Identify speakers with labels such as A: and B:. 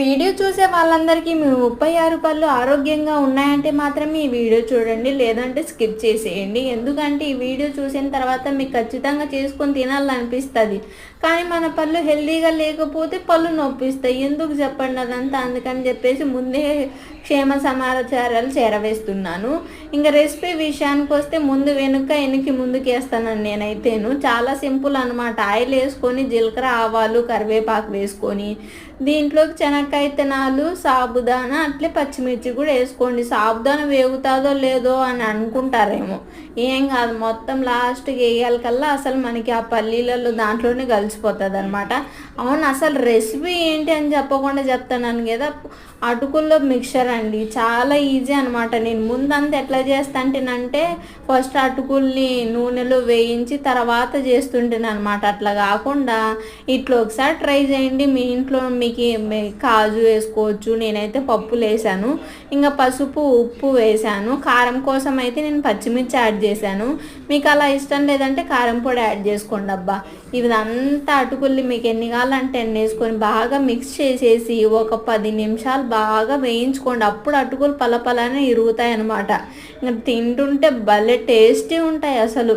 A: Video చూసే వాళ్ళందరికీ మీ ముప్పై ఆరు పళ్ళు ఆరోగ్యంగా ఉన్నాయంటే మాత్రమే ఈ వీడియో చూడండి లేదంటే స్కిప్ చేసేయండి. ఎందుకంటే ఈ వీడియో చూసిన తర్వాత మీకు ఖచ్చితంగా చేసుకొని తినాలనిపిస్తుంది. కానీ మన పళ్ళు హెల్తీగా లేకపోతే పళ్ళు నొప్పిస్తాయి. ఎందుకు చెప్పండి అదంతా? అందుకని చెప్పేసి ముందే క్షేమ సమాచారాలు చేరవేస్తున్నాను. ఇంకా రెసిపీ విషయానికి వస్తే ముందు వెనుక వెనక్కి ముందుకు నేనైతేను. చాలా సింపుల్ అనమాట ఆయిల్ వేసుకొని జీలకర్ర ఆవాలు కరివేపాకు వేసుకొని దీంట్లోకి శనక్కాయ తినాలు సాబుదానా అట్లే పచ్చిమిర్చి కూడా వేసుకోండి. సాబుదానా వేగుతుందో లేదో అని అనుకుంటారేమో. ఏం కాదు మొత్తం లాస్ట్కి వేయాలి కల్లా అసలు మనకి ఆ పల్లీలలో దాంట్లోనే కలిసిపోతుంది అనమాట అవును అసలు రెసిపీ ఏంటి అని చెప్పకుండా చెప్తున్నాను కదా. అటుకుల్లో మిక్చర్ అండి చాలా ఈజీ అనమాట నేను ముందంతా ఎట్లా చేస్తాంటేనంటే ఫస్ట్ అటుకుల్ని నూనెలో వేయించి తర్వాత చేస్తుంటాను అనమాట అట్లా కాకుండా ఇట్లా ఒకసారి ట్రై చేయండి. మీ ఇంట్లో మీకు మీ కాజు వేసుకోవచ్చు. నేనైతే పప్పులు వేసాను ఇంకా పసుపు ఉప్పు వేసాను. కారం కోసం అయితే నేను పచ్చిమిర్చి యాడ్ చేశాను. మీకు అలా ఇష్టం లేదంటే కారం పొడి యాడ్ చేసుకోండి అబ్బా. ఇదంతా అటుకుల్ని మీకు ఎన్ని కావాలంటే ఎన్ని వేసుకొని బాగా మిక్స్ చేసేసి ఒక పది నిమిషాలు బాగా వేయించుకోండి. అప్పుడు అటుకులు పలపలానే ఇరుగుతాయి అనమాట ఇంకా తింటుంటే భలే టేస్టీ ఉంటాయి అసలు.